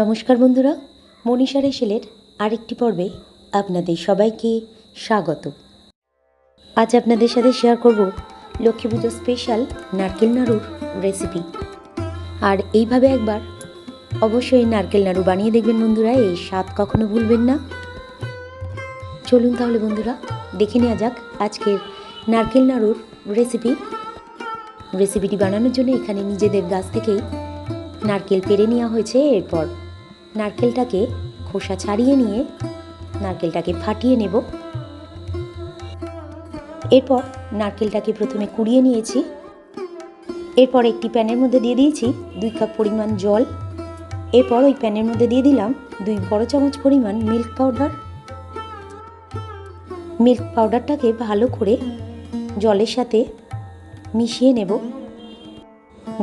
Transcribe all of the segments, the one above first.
নমস্কার বন্ধুরা মনীষা রেশেলের আরেকটি পর্বে আপনাদের সবাইকে স্বাগত। আজ আপনাদের সাথে শেয়ার করব লক্ষ্মী পুজো স্পেশাল নারকেল নাড়ুর রেসিপি আর এইভাবে একবার অবশ্যই নারকেল নাড়ু বানিয়ে দেখবেন বন্ধুরা, এই স্বাদ কখনো ভুলবেন না। চলুন তাহলে বন্ধুরা, দেখে নেওয়া যাক আজকের নারকেল নাড়ুর রেসিপি রেসিপিটি বানানোর জন্য এখানে নিজেদের গাছ থেকেই নারকেল পেরে নেওয়া হয়েছে, এরপর নারকেলটাকে খোসা ছাড়িয়ে নিয়ে নারকেলটাকে ফাটিয়ে নেব। এরপর নারকেলটাকে প্রথমে কুড়িয়ে নিয়েছি। এরপর একটি প্যানের মধ্যে দিয়ে দিয়েছি দুই কাপ পরিমাণ জল। এরপর ওই প্যানের মধ্যে দিয়ে দিলাম দুই বড় চামচ পরিমাণ মিল্ক পাউডার। মিল্ক পাউডারটাকে ভালো করে জলের সাথে মিশিয়ে নেব।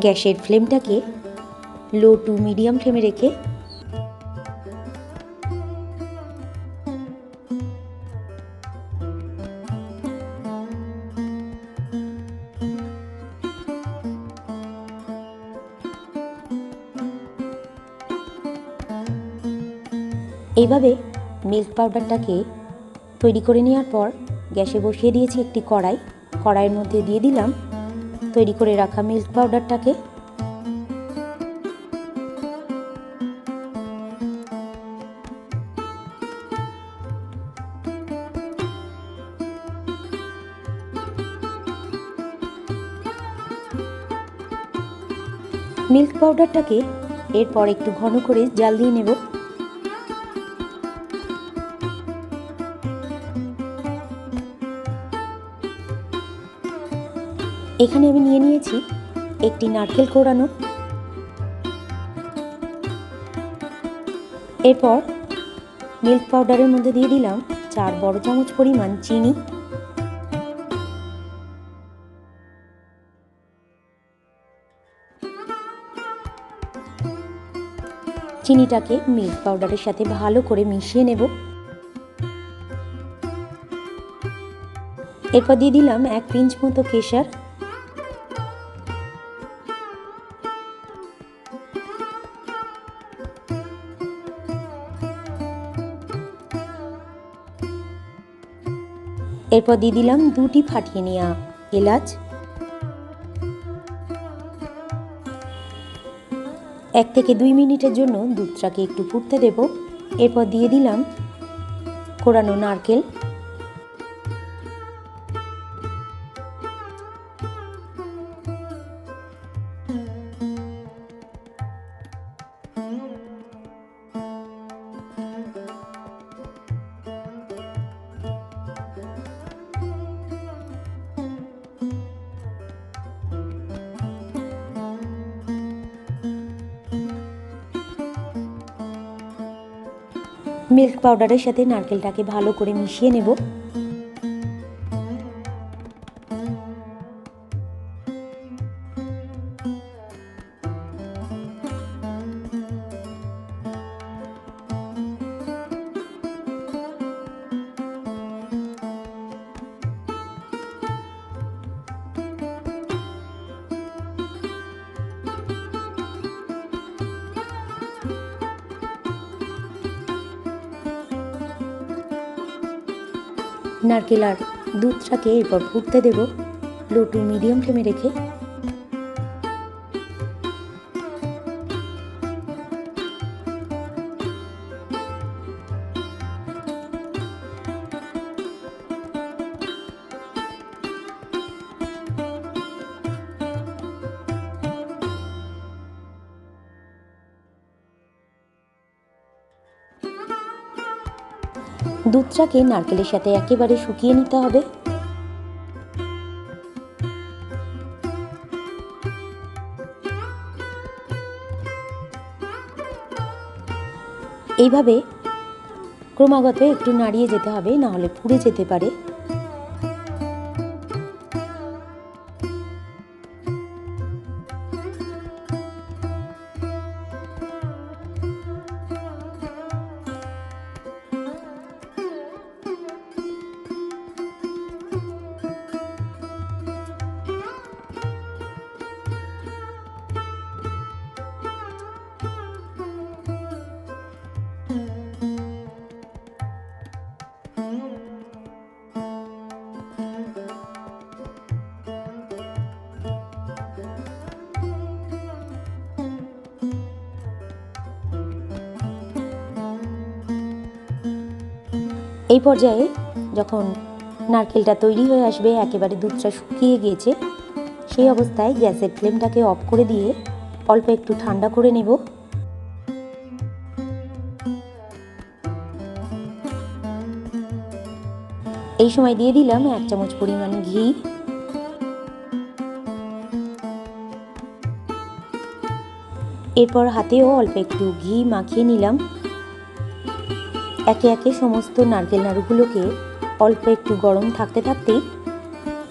গ্যাসের ফ্লেমটাকে লো টু মিডিয়াম ফ্লেমে রেখে এইভাবে মিল্ক পাউডারটাকে তৈরি করে নেওয়ার পর গ্যাসে বসিয়ে দিয়েছি একটি কড়াই। কড়াইয়ের মধ্যে দিয়ে দিলাম তৈরি করে রাখা মিল্ক পাউডারটাকে। মিল্ক পাউডারটাকে এরপর একটু ঘন করে জাল দিয়ে নেব। এখানে আমি নিয়ে নিয়েছি একটি নারকেল কোড়ানো এরপর মিল্ক পাউডারের মধ্যে দিয়ে দিলাম চার বড় চামচ পরিমাণ চিনি। চিনিটাকে মিল্ক পাউডারের সাথে ভালো করে মিশিয়ে নেব। এরপর দিয়ে দিলাম এক পিঞ্চ মতো কেশর। এরপর দিয়ে দিলাম দুটি ফাটিয়ে নেওয়া এলাচ। এক থেকে দুই মিনিটের জন্য দুধটাকে একটু ফুটতে দেব। এরপর দিয়ে দিলাম কোরানো নারকেল। মিল্ক পাউডারের সাথে নারকেলটাকে ভালো করে মিশিয়ে নেব। নারকেল আর দুধটাকে এরপর ফুটতে দেব লো মিডিয়াম ফ্লেমে রেখে দুধটাকে নারকেলের সাথে একেবারে শুকিয়ে নিতে হবে। এইভাবে ক্রমাগত একটু নাড়িয়ে যেতে হবে, না হলে পুড়ে যেতে পারে। এই পর্যায়ে যখন নারকেলটা তৈরি হয়ে আসবে, একেবারে দুধটা শুকিয়ে গিয়েছে, সেই অবস্থায় গ্যাসের ফ্লেমটাকে অফ করে দিয়ে অল্প একটু ঠান্ডা করে নেব। এই সময় দিয়ে দিলাম এক চামচ পরিমাণ ঘি। এরপর হাতেও অল্প একটু ঘি মাখিয়ে নিলাম। একে একে সমস্ত নারকেল নাড়ুগুলোকে অল্প একটু গরম থাকতে থাকতেই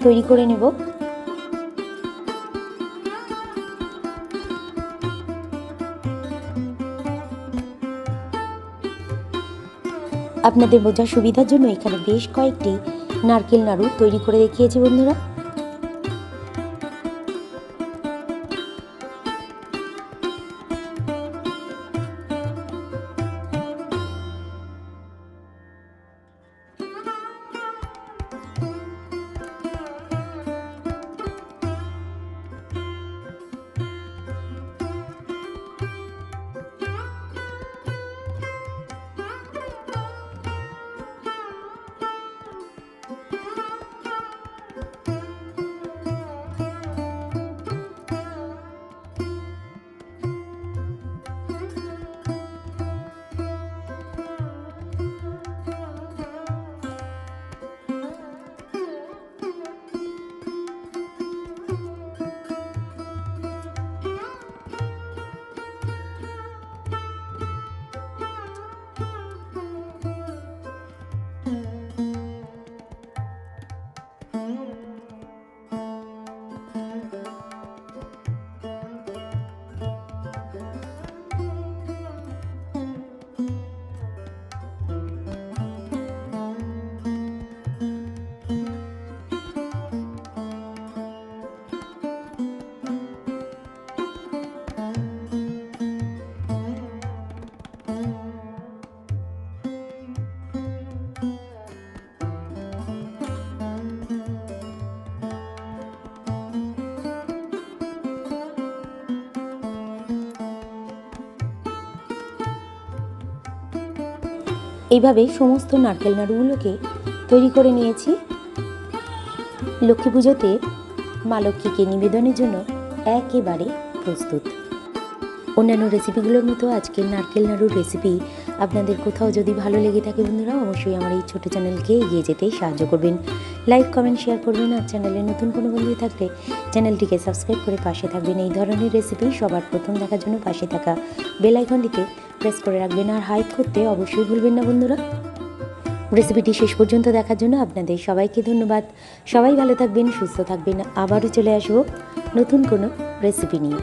তৈরি করে নেব। আপনাদের বোঝার সুবিধার জন্য এখানে বেশ কয়েকটি নারকেল নাড়ু তৈরি করে দেখিয়েছি বন্ধুরা। এইভাবে সমস্ত নারকেল নাড়ুগুলোকে তৈরি করে নিয়েছি। লক্ষ্মী পুজোতে মা লক্ষ্মীকে নিবেদনের জন্য একেবারে প্রস্তুত। অন্যান্য রেসিপিগুলোর মতো আজকের নারকেল নাড়ুর রেসিপি আপনাদের কোথাও যদি ভালো লেগে থাকে বন্ধুরা, অবশ্যই আমার এই ছোটো চ্যানেলকে এগিয়ে যেতে সাহায্য করবেন। লাইক কমেন্ট শেয়ার করবেন আর চ্যানেলে নতুন কোনো বন্ধু থাকলে চ্যানেলটিকে সাবস্ক্রাইব করে পাশে থাকবেন। এই ধরনের রেসিপি সবার প্রথম দেখার জন্য পাশে থাকা বেল আইকনটিতে প্রেস করে রাখবেন আর হাইক করতে অবশ্যই ভুলবেন না বন্ধুরা। রেসিপিটি শেষ পর্যন্ত দেখার জন্য আপনাদের সবাইকে ধন্যবাদ। সবাই ভালো থাকবেন, সুস্থ থাকবেন। আবারও চলে আসব নতুন কোনো রেসিপি নিয়ে।